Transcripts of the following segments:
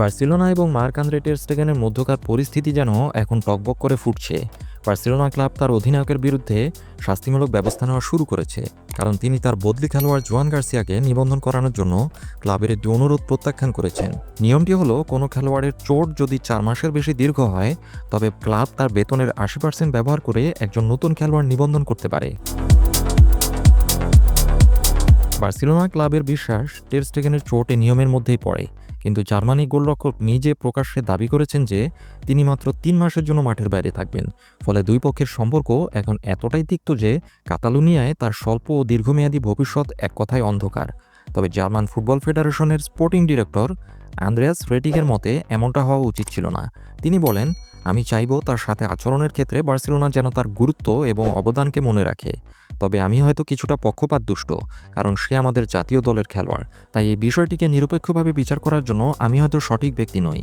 Barcelona এবং Marc Andre টেরস্টেগেনের মধ্যকার পরিস্থিতি যেন এখন টকবক করে ফুটছে। বার্সিলোনা ক্লাব তার অধিনায়কের বিরুদ্ধে শাস্তিমূলক ব্যবস্থা নেওয়া শুরু করেছে, কারণ তিনি তার বদলি খেলোয়াড় জোয়ান গার্সিয়াকে নিবন্ধন করানোর জন্য ক্লাবের একটি অনুরোধ প্রত্যাখ্যান করেছেন। নিয়মটি হলো, কোনো খেলোয়াড়ের চোট যদি চার মাসের বেশি দীর্ঘ হয়, তবে ক্লাব তার বেতনের আশি পার্সেন্ট ব্যবহার করে একজন নতুন খেলোয়াড় নিবন্ধন করতে পারে। বার্সিলোনা ক্লাবের বিশ্বাস, টের চোট এই নিয়মের মধ্যেই পড়ে। কিন্তু জার্মানি গোলরক্ষক নিজে প্রকাশ্যে দাবি করেছেন যে তিনি মাত্র তিন মাসের জন্য মাঠের বাইরে থাকবেন। ফলে দুই পক্ষের সম্পর্ক এখন এতটাই তিক্ত যে কাতালুনিয়ায় তার স্বল্প ও দীর্ঘমেয়াদী ভবিষ্যৎ এক কথায় অন্ধকার। তবে জার্মান ফুটবল ফেডারেশনের স্পোর্টিং ডিরেক্টর আন্দ্রেয়াস ফ্রেটিকের মতে এমনটা হওয়া উচিত ছিল না। তিনি বলেন আমি চাইব তার সাথে আচরণের ক্ষেত্রে বার্সেলোনা যেন তার গুরুত্ব এবং অবদানকে মনে রাখে। তবে আমি হয়তো কিছুটা পক্ষপাত দুষ্ট, কারণ সে আমাদের জাতীয় দলের খেলোয়াড়। তাই এই বিষয়টিকে নিরপেক্ষভাবে বিচার করার জন্য আমি হয়তো সঠিক ব্যক্তি নই।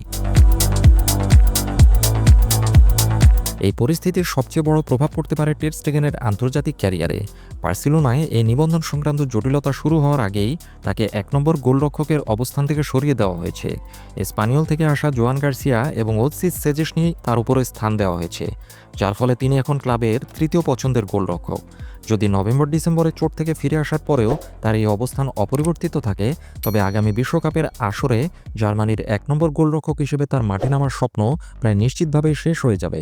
এই পরিস্থিতির সবচেয়ে বড় প্রভাব পড়তে পারে টের স্টেগেনের আন্তর্জাতিক ক্যারিয়ারে। বার্সেলোনায় এই নিবন্ধন সংক্রান্ত জটিলতা শুরু হওয়ার আগেই তাকে এক নম্বর গোলরক্ষকের অবস্থান থেকে সরিয়ে দেওয়া হয়েছে। স্পানিয়ল থেকে আসা জোয়ান গার্সিয়া এবং ওলসিস সেজেসনি তার উপরে স্থান দেওয়া হয়েছে, যার ফলে তিনি এখন ক্লাবের তৃতীয় পছন্দের গোলরক্ষক। যদি নভেম্বর ডিসেম্বরে চোট থেকে ফিরে আসার পরেও তার এই অবস্থান অপরিবর্তিত থাকে, তবে আগামী বিশ্বকাপের আসরে জার্মানির এক নম্বর গোলরক্ষক হিসেবে তার মাঠে নামার স্বপ্ন প্রায় নিশ্চিতভাবেই শেষ হয়ে যাবে।